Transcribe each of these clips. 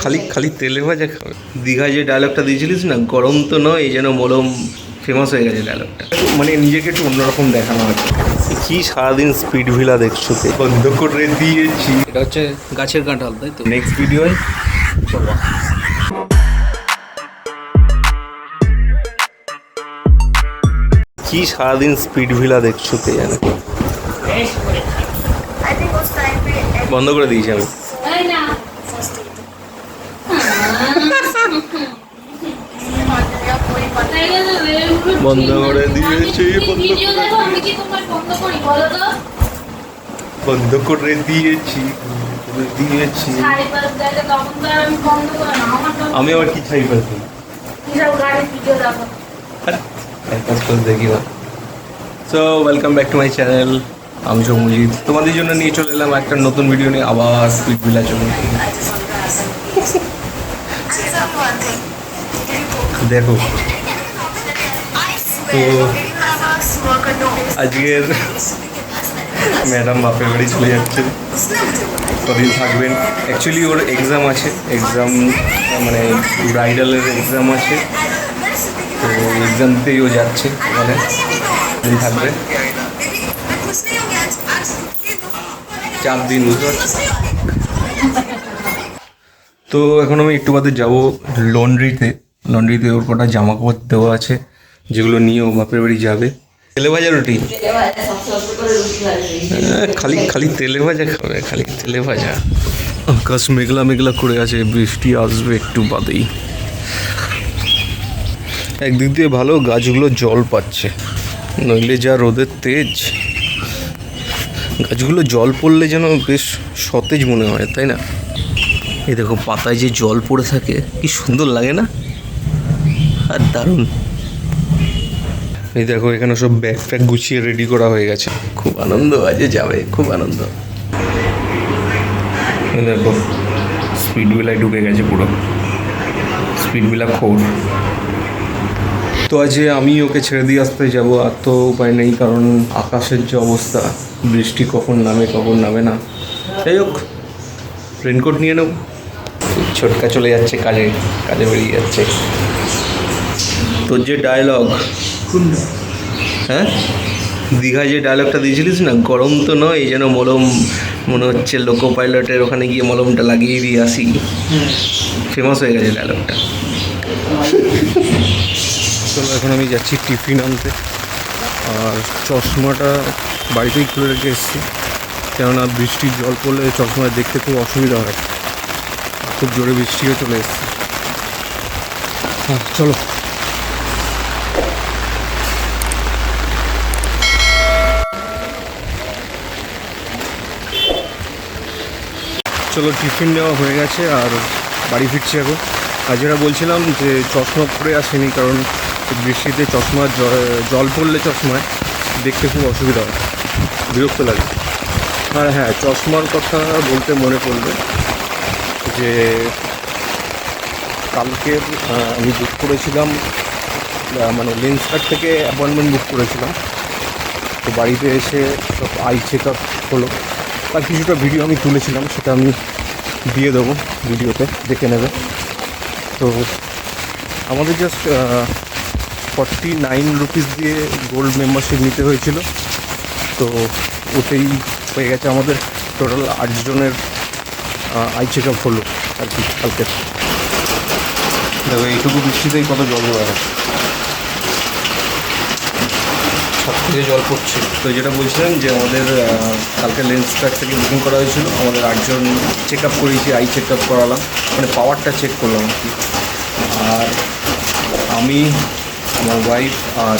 খালি খালি তেলে ভাজা খাবে। দীঘায় যে ডায়লগটা দিয়েছিলিস না গরম তো নয় এই যেন মলম ফেমাস হয়ে গেছে ডায়লগটা মানে নিজেকে একটু অন্যরকম দেখানো হয়। কি সারাদিন স্পিড ভিলা দেখছ তো? বন্ধ করে দিয়েছি। এটা হচ্ছে গাছের কাঁঠাল তাই তো? নেক্সট ভিডিওয় কি সারাদিন স্পিড ভিলা দেখছ কে জানে? বন্ধ করে দিয়েছি আমি। বন্ধ করে দিয়েছি বন্ধ করে বন্ধ করে দিয়েছি দিয়েছি। আমি আবার কি ছাই কাজ দেখি so welcome back to my channel আমি সৌমজিৎ তোমাদের জন্য নিয়ে চলে এলাম একটা নতুন ভিডিও নিয়ে আবার স্পিড ভিলা চলে। দেখো। তো আজকের ম্যাডাম বাপের বাড়ি চলে যাচ্ছে। কদিন থাকবেন। অ্যাকচুয়ালি ওর এক্সাম আছে। এক্সাম মানে ব্রাইডালের এক্সাম আছে। তো এক্সাম দিতেই ও যাচ্ছে। ওখানে দিন থাকবে। চার দিন তো এখন আমি একটু বাদে যাব লন্ড্রিতে লন্ড্রিতে ওর কটা জামা কাপড় দেওয়া আছে, যেগুলো নিয়ে ও বাপের বাড়ি যাবে। তেলে ভাজা রুটি? খালি খালি তেলে ভাজা খাবে, খালি তেলে ভাজা। আকাশ মেঘলা মেঘলা করে আছে, বৃষ্টি আসবে একটু বাদেই। একদিক দিয়ে ভালো, গাছগুলো জল পাচ্ছে। নইলে যা রোদের তেজ। গাছগুলো জল পড়লে যেন বেশ সতেজ মনে হয়, তাই না? এই দেখো, পাতায় যে জল পড়ে থাকে, কি সুন্দর লাগে না? আর দারুণ। এই দেখো এখানে সব ব্যাগ ফ্যাগ গুছিয়ে রেডি করা হয়ে গেছে। খুব আনন্দ আছে যাবে খুব আনন্দ। দেখো স্পিড বিলায় ঢুকে গেছে পুরো। স্পিড বিলা খোর। তো আজ আমি ওকে ছেড়ে দিয়ে আসতে যাব আর তো উপায় নেই কারণ আকাশের যে অবস্থা বৃষ্টি কখন নামে কখন নামে না। যাই হোক রেনকোট নিয়ে নেব ছোটকা চলে যাচ্ছে কাজে কাজে বেরিয়ে যাচ্ছে। তোর যে ডায়লগ হ্যাঁ? দীঘায় যে ডায়লগটা দিয়েছিলিস না গরম তো নয় এই যেন মলম মনে হচ্ছে লোকো পাইলটের ওখানে গিয়ে মলমটা লাগিয়ে দিয়ে আসি। ফেমাস হয়ে গেছে ডায়লগটা চলো এখন আমি যাচ্ছি টিফিন আনতে। আর চশমাটা বাড়িতেই খুলে রেখে এসেছি। কেননা বৃষ্টির জল পড়লে চশমা দেখতে খুব অসুবিধা হয়। খুব জোরে বৃষ্টিও চলে এসছে। হ্যাঁ চলো। চলো টিফিন নেওয়া হয়ে গেছে আর বাড়ি ফিরছি এখন। আর যেটা বলছিলাম যে চশমা পরে আসেনি কারণ বৃষ্টিতে চশমা, জল পড়লে চশমায় দেখতে খুব অসুবিধা হয়। বিরক্ত লাগে। আর হ্যাঁ চশমার কথা বলতে মনে পড়বে যে কালকের আমি বুক করেছিলাম মানে লেন্স কার্ড থেকে অ্যাপয়েন্টমেন্ট বুক করেছিলাম। তো বাড়িতে এসে সব আই চেক আপ হলো। তার কিছুটা ভিডিও আমি তুলেছিলাম, সেটা আমি দিয়ে দেবো ভিডিওতে, দেখে নেবে। তো আমাদের জাস্ট ফর্টি নাইন রুপিস দিয়ে গোল্ড মেম্বারশিপ নিতে হয়েছিল। তো ওতেই হয়ে গেছে আমাদের টোটাল আটজনের আই চেক আপ হলো আর কি কালকে। দেখো, এইটুকু বৃষ্টিতেই কত জল জমা গেছে সব থেকে জল পড়ছে। তো যেটা বলছিলাম যে আমাদের কালকে লেন্স কার্ড থেকে বুকিং করা হয়েছিল। আমাদের আটজন চেক আপ করিয়েছি আই চেক আপ করালাম। মানে পাওয়ারটা চেক করলাম আর কি। আর আমি, আমার ওয়াইফ আর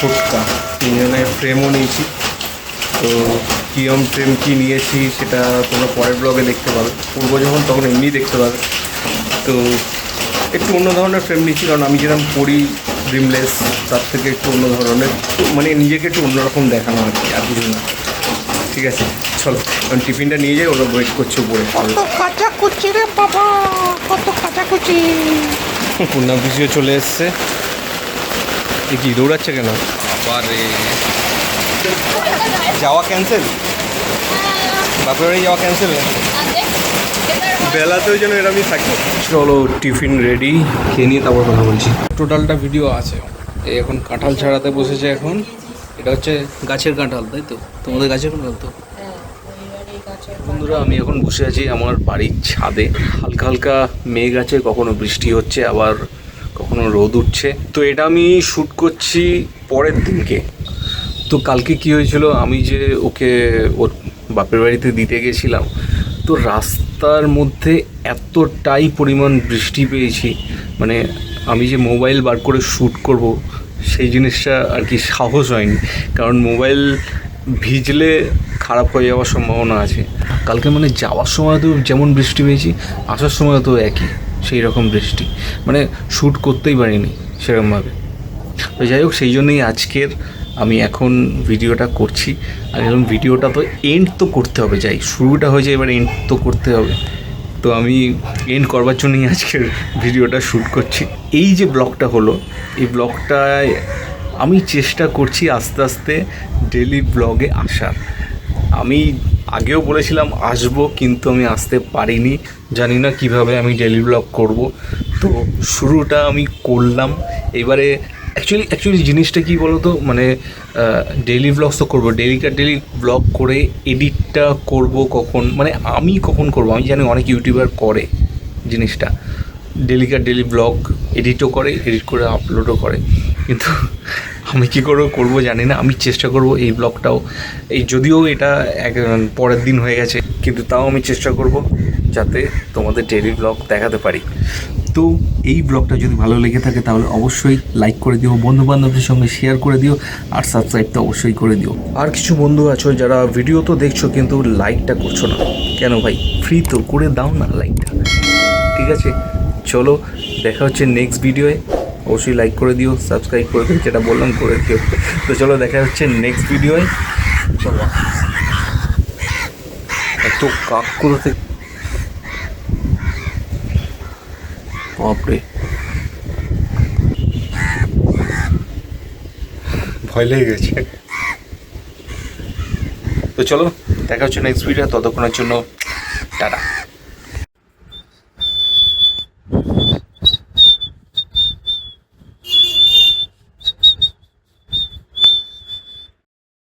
ছোটকা তিনজনের ফ্রেমও নিয়েছি। তো কিরম ফ্রেম কী নিয়েছি সেটা তোমরা পরের ব্লগে দেখতে পাবে। পূর্ব যখন, তখন এমনি দেখতে পাবে। তো একটু অন্য ধরনের ফ্রেম নিয়েছি, কারণ আমি যেরকম পড়ি ড্রিমলেস তার থেকে একটু অন্য ধরনের মানে নিজেকে একটু অন্যরকম দেখানো আর কি আর কিছু না। ঠিক আছে চলো কারণ টিফিনটা নিয়ে যাই ওরা ওয়েট করছে উপরে। কত কাচাকুচি রে বাবা কত পূর্ণা পিসিও চলে এসছে। এ কি দৌড়াচ্ছে কেন? বাবারে। যাওয়া ক্যান্সেল বাপের বাড়ি যাওয়া ক্যান্সেল বেলাতেও যেন এরমই থাকবে। চলো টিফিন রেডি খেয়ে নিয়ে তারপর কথা বলছি। টোটালটা ভিডিও আছে। এই এখন কাঁঠাল ছাড়াতে বসেছে এখন। এটা হচ্ছে গাছের কাঁঠাল তাই তো? তোমাদের গাছের কাঁঠাল তো? বন্ধুরা আমি এখন বসে আছি আমার বাড়ির ছাদে। হালকা হালকা মেঘ আছে কখনো বৃষ্টি হচ্ছে আবার কখনো রোদ উঠছে। তো এটা আমি শ্যুট করছি পরের দিনকে। তো কালকে কি হয়েছিল? আমি যে ওকে ওর বাপের বাড়িতে দিতে গেছিলাম তো রাস্তার মধ্যে এতটাই পরিমাণ বৃষ্টি পেয়েছি মানে আমি যে মোবাইল বার করে শ্যুট করব, সেই জিনিসটা আর কি সাহস হয়নি। কারণ মোবাইল ভিজলে খারাপ হয়ে যাওয়ার সম্ভাবনা আছে। কালকে মানে যাওয়ার সময় তো যেমন বৃষ্টি পেয়েছি, আসার সময় তো একই, সেই রকম বৃষ্টি। মানে শ্যুট করতেই পারিনি সেরকমভাবে। তো যাই হোক, সেই জন্যই আজকের আমি এখন ভিডিওটা করছি। আর এরকম ভিডিওটা তো এন্ড তো করতে হবে, যাই। শুরুটা হয়েছে এবার এন্ড তো করতে হবে। তো আমি এন্ড করবার জন্যই আজকের ভিডিওটা শ্যুট করছি। এই যে ব্লগটা হলো, এই ব্লগটায় আমি চেষ্টা করছি আস্তে আস্তে ডেলি ব্লগে আসার। আমি আগেও বলেছিলাম আসব, কিন্তু আমি আসতে পারিনি। জানি না কীভাবে আমি ডেলি ব্লগ করব। তো শুরুটা আমি করলাম। এবারে অ্যাকচুয়ালি অ্যাকচুয়ালি জিনিসটা কী বলো তো মানে ডেলি ব্লগস তো করব। ডেলিকার ডেলি ব্লগ করে এডিটটা করব কখন? মানে আমি কখন করব? আমি জানি অনেক ইউটিউবার করে জিনিসটা। ডেলিকার ডেলি ব্লগ এডিটও করে এডিট করে আপলোডও করে। কিন্তু আমি কী করে করব জানি না। আমি চেষ্টা করব এই ব্লগটাও এই যদিও এটা এক, পরের দিন হয়ে গেছে, কিন্তু তাও আমি চেষ্টা করব যাতে তোমাদের ডেলি ব্লগ দেখাতে পারি। তো এই ব্লগটা যদি ভালো লেগে থাকে, তাহলে অবশ্যই লাইক করে দিও বন্ধু বান্ধবদের সঙ্গে শেয়ার করে দিও, আর সাবস্ক্রাইব তো অবশ্যই করে দিও। আর কিছু বন্ধু আছো যারা ভিডিও তো দেখছ, কিন্তু লাইকটা করছ না। কেন ভাই? ফ্রি তো করে দাও না লাইকটা ঠিক আছে? চলো, দেখা হচ্ছে নেক্সট ভিডিওয়ে অবশ্যই লাইক করে দিও সাবস্ক্রাইব করে দিও, যেটা বললাম করে দিও। তো চলো, দেখা হচ্ছে নেক্সট ভিডিওয়ে চলো। এত কাক কোথা থেকে বাপরে। ভয় লেগে গেছে। তো চলো দেখা হচ্ছে নেক্সট ভিডিও ততক্ষণের জন্য টাটা।